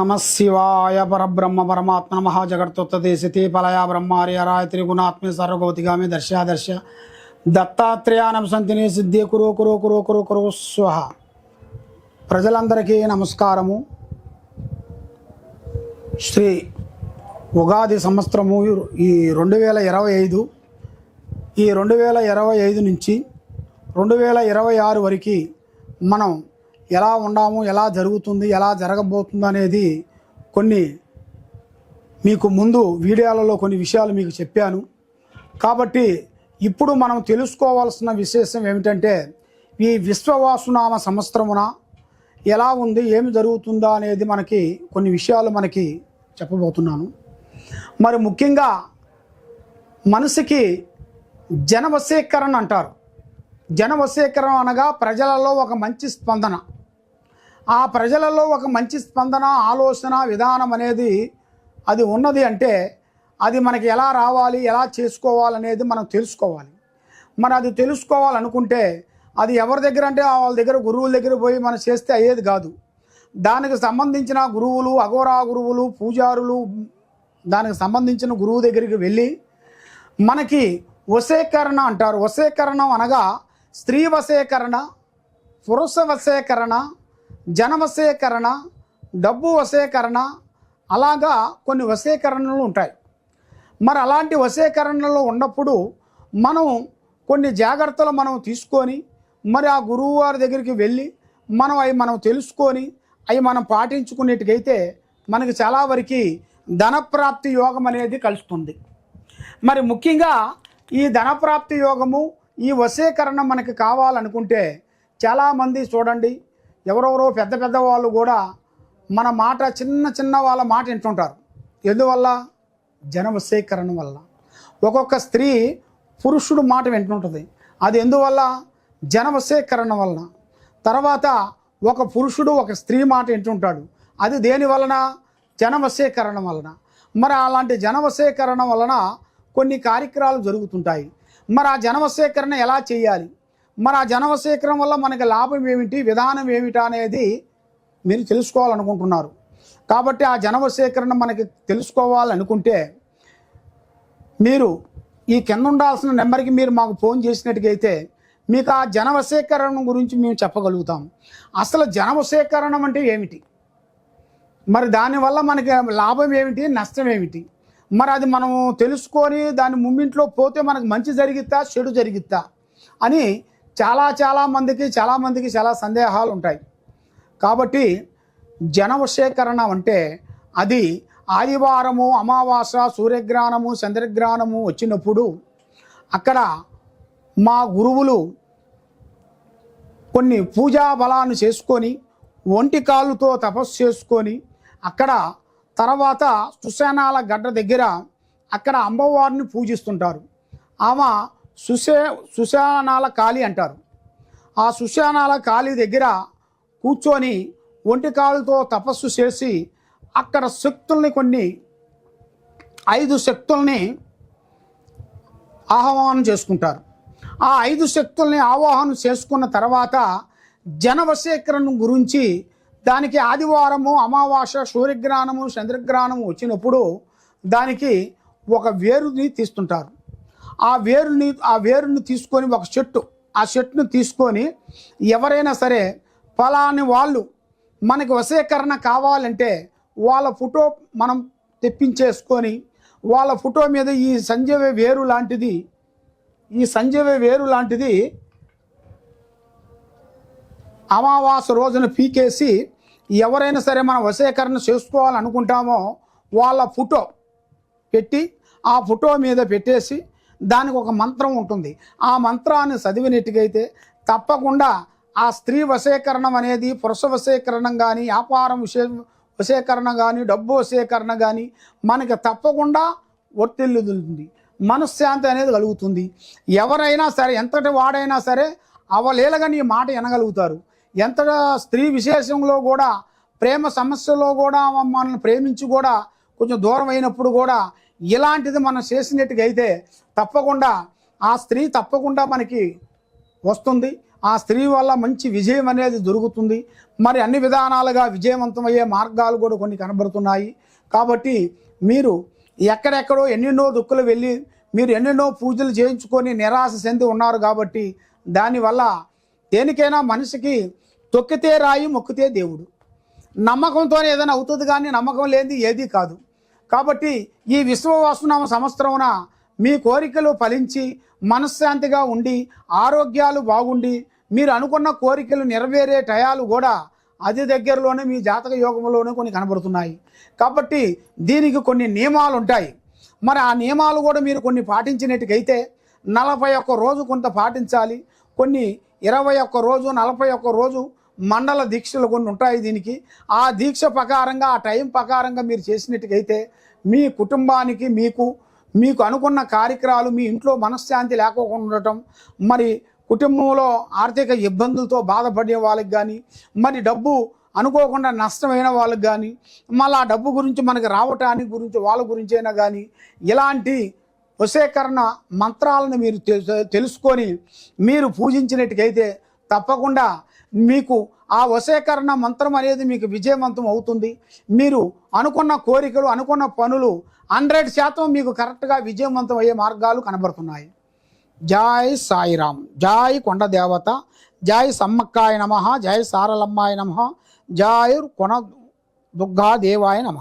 నమ శివాయ పరబ్రహ్మ పరమాత్మ నమ జగత్తుత్తే సితి పలయ బ్రహ్మార్యరాయ త్రిగుణాత్మే సర్వగౌతిగామి దర్శాదర్శ దత్తాత్రేయానం సంతిని సిద్ధి కురు కురు కురు కురు కురు స్వహ ప్రజలందరికీ నమస్కారము। శ్రీ ఉగాది సంవత్సరము ఈ రెండు వేల ఇరవై ఐదు ఈ రెండు వేల ఇరవై ఐదు నుంచి రెండు వేల ఇరవై ఆరు వరకు మనం ఎలా ఉండాము ఎలా జరుగుతుంది ఎలా జరగబోతుంది అనేది కొన్ని మీకు ముందు వీడియోలలో కొన్ని విషయాలు మీకు చెప్పాను. కాబట్టి ఇప్పుడు మనం తెలుసుకోవాల్సిన విశేషం ఏమిటంటే ఈ విశ్వవాసునామ సంవత్సరమున ఎలా ఉంది ఏమి జరుగుతుందా అనేది మనకి కొన్ని విషయాలు మనకి చెప్పబోతున్నాను. మరి ముఖ్యంగా మనసుకి జనవశీకరణ అంటారు. జనవశీకరణ అనగా ప్రజలలో ఒక మంచి స్పందన. ఆ ప్రజలలో ఒక మంచి స్పందన ఆలోచన విధానం అనేది అది ఉన్నది అంటే అది మనకి ఎలా రావాలి ఎలా చేసుకోవాలనేది మనం తెలుసుకోవాలి. మరి అది తెలుసుకోవాలనుకుంటే అది ఎవరి దగ్గర అంటే వాళ్ళ దగ్గర గురువుల దగ్గర పోయి మనం చేస్తే అయ్యేది కాదు. దానికి సంబంధించిన గురువులు అఘోరా గురువులు పూజారులు దానికి సంబంధించిన గురువు దగ్గరికి వెళ్ళి మనకి వశీకరణ అంటారు. వశీకరణం అనగా స్త్రీ వశీకరణ పురుష వశీకరణ జన వశీకరణ డబ్బు వశీకరణ అలాగా కొన్ని వశీకరణలు ఉంటాయి. మరి అలాంటి వశీకరణలు ఉన్నప్పుడు మనం కొన్ని జాగ్రత్తలు మనం తీసుకొని మరి ఆ గురువు వారి దగ్గరికి వెళ్ళి మనం అవి మనం తెలుసుకొని అవి మనం పాటించుకునేటికైతే మనకి చాలా వరకు ధనప్రాప్తి యోగం అనేది కలుస్తుంది. మరి ముఖ్యంగా ఈ ధనప్రాప్తి యోగము ఈ వశీకరణ మనకి కావాలనుకుంటే చాలామంది చూడండి ఎవరెవరో పెద్ద పెద్ద వాళ్ళు కూడా మన మాట చిన్న చిన్న వాళ్ళ మాట వింటుంటారు. ఎందువల్ల? జన వల్ల. ఒక్కొక్క స్త్రీ పురుషుడు మాట వింటుంటుంది. అది ఎందువల్ల? జన వలన. తర్వాత ఒక పురుషుడు ఒక స్త్రీ మాట వింటుంటాడు. అది దేని వలన? జనవశీకరణ వలన. మరి అలాంటి జనవశీకరణ వలన కొన్ని కార్యక్రమాలు జరుగుతుంటాయి. మరి ఆ జనవశీకరణ ఎలా చేయాలి? మరి ఆ జనవశీకరణ వల్ల మనకి లాభం ఏమిటి విధానం ఏమిటి అనేది మీరు తెలుసుకోవాలనుకుంటున్నారు. కాబట్టి ఆ జనవశీకరణ మనకి తెలుసుకోవాలనుకుంటే మీరు ఈ కింద ఉండాల్సిన నెంబర్కి మీరు మాకు ఫోన్ చేసినట్టుగైతే మీకు ఆ జనవశీకరణ గురించి మేము చెప్పగలుగుతాం. అసలు జనవశీకరణం అంటే ఏమిటి? మరి దానివల్ల మనకి లాభం ఏమిటి నష్టం ఏమిటి? మరి అది మనం తెలుసుకొని దాని ముమ్మింట్లో పోతే మనకు మంచి జరిగిద్దా చెడు జరిగిద్దా అని చాలా చాలా మందికి చాలా మందికి చాలా సందేహాలు ఉంటాయి. కాబట్టి జనవశీకరణ అంటే అది ఆదివారము అమావాస సూర్యగ్రహణము చంద్రగ్రహణము వచ్చినప్పుడు అక్కడ మా గురువులు కొన్ని పూజా బలాన్ని చేసుకొని ఒంటి కాళ్ళతో తపస్సు చేసుకొని అక్కడ తర్వాత సుశానాల గడ్డ దగ్గర అక్కడ అమ్మవారిని పూజిస్తుంటారు. ఆమె సుశే సుశానాల కాళి అంటారు. ఆ సుశానాల ఖాళీ దగ్గర కూర్చొని ఒంటి కాళ్ళతో తపస్సు చేసి అక్కడ శక్తుల్ని కొన్ని ఐదు శక్తుల్ని ఆహ్వానం చేసుకుంటారు. ఆ ఐదు శక్తుల్ని ఆవాహనం చేసుకున్న తర్వాత జనవశీకరణ గురించి దానికి ఆదివారము అమావాస సూర్యగ్రహణము చంద్రగ్రహణము వచ్చినప్పుడు దానికి ఒక వేరుని తీస్తుంటారు. ఆ వేరుని ఆ వేరుని తీసుకొని ఒక చెట్టు ఆ చెట్టును తీసుకొని ఎవరైనా సరే ఫలాని వాళ్ళు మనకి వశీకరణ కావాలంటే వాళ్ళ ఫోటో మనం తెప్పించేసుకొని వాళ్ళ ఫోటో మీద ఈ సంజీవ వేరు లాంటిది ఈ సంజీవ వేరు లాంటిది అమావాస రోజున పీకేసి ఎవరైనా సరే మనం వశీకరణ చేసుకోవాలనుకుంటామో వాళ్ళ ఫోటో పెట్టి ఆ ఫోటో మీద పెట్టేసి దానికి ఒక మంత్రం ఉంటుంది. ఆ మంత్రాన్ని చదివినట్టుగైతే తప్పకుండా ఆ స్త్రీ వశీకరణం అనేది పురుష వశీకరణం కానీ వ్యాపారం విషయ వశీకరణ కానీ డబ్బు వశీకరణ కానీ మనకి తప్పకుండా ఒత్తిల్లుతుంది మనశ్శాంతి అనేది కలుగుతుంది. ఎవరైనా సరే ఎంతటి వాడైనా సరే అవలేలగా నీ మాట వినగలుగుతారు. ఎంత స్త్రీ విశేషంలో కూడా ప్రేమ సమస్యలో కూడా మనల్ని ప్రేమించి కూడా కొంచెం దూరం అయినప్పుడు కూడా ఇలాంటిది మనం చేసినట్టుగా అయితే తప్పకుండా ఆ స్త్రీ తప్పకుండా మనకి వస్తుంది. ఆ స్త్రీ వల్ల మంచి విజయం అనేది దొరుకుతుంది. మరి అన్ని విధానాలుగా విజయవంతమయ్యే మార్గాలు కూడా కొన్ని కనబడుతున్నాయి. కాబట్టి మీరు ఎక్కడెక్కడో ఎన్నెన్నో దుక్కులు వెళ్ళి మీరు ఎన్నెన్నో పూజలు చేయించుకొని నిరాశ చెంది ఉన్నారు కాబట్టి దానివల్ల దేనికైనా మనిషికి తొక్కితే రాయి మొక్కితే దేవుడు. నమ్మకంతోనే ఏదైనా అవుతుంది కానీ నమ్మకం లేనిది ఏదీ కాదు. కాబట్టి ఈ విశ్వవాసునామ సంవత్సరమున మీ కోరికలు ఫలించి మనశ్శాంతిగా ఉండి ఆరోగ్యాలు బాగుండి మీరు అనుకున్న కోరికలు నెరవేరే టయాలు కూడా అతి దగ్గరలోనే మీ జాతక యోగంలోనే కొన్ని కనబడుతున్నాయి. కాబట్టి దీనికి కొన్ని నియమాలు ఉంటాయి. మరి ఆ నియమాలు కూడా మీరు కొన్ని పాటించినట్టుకైతే నలభై ఒక్క రోజు కొంత పాటించాలి. కొన్ని ఇరవై ఒక్క రోజు నలభై ఒక్క రోజు మండల దీక్షలు కొన్ని ఉంటాయి దీనికి. ఆ దీక్ష ప్రకారంగా ఆ టైం ప్రకారంగా మీరు చేసినట్టుకైతే మీ కుటుంబానికి మీకు మీకు అనుకున్న కార్యక్రమాలు మీ ఇంట్లో మనశ్శాంతి లేకోకుండా ఉండటం మరి కుటుంబంలో ఆర్థిక ఇబ్బందులతో బాధపడే వాళ్ళకి కానీ మరి డబ్బు అనుకోకుండా నష్టమైన వాళ్ళకి కానీ మళ్ళీ ఆ డబ్బు గురించి మనకి రావటానికి గురించి వాళ్ళ గురించి అయినా కానీ ఇలాంటి వశీకరణ మంత్రాలను మీరు తెలుసుకొని మీరు పూజించినట్టుకైతే తప్పకుండా మీకు ఆ వశీకరణ మంత్రం అనేది మీకు విజయవంతం అవుతుంది. మీరు అనుకున్న కోరికలు అనుకున్న పనులు హండ్రెడ్ శాతం మీకు కరెక్ట్గా విజయవంతం అయ్యే మార్గాలు కనబడుతున్నాయి. జాయ్ సాయిరామ్ జాయ్ కొండ దేవత జాయ్ సమ్మక్కాయ నమ జాయ్ సారలమ్మాయ నమ జాయ్ కొన దుర్గా దేవాయ నమ.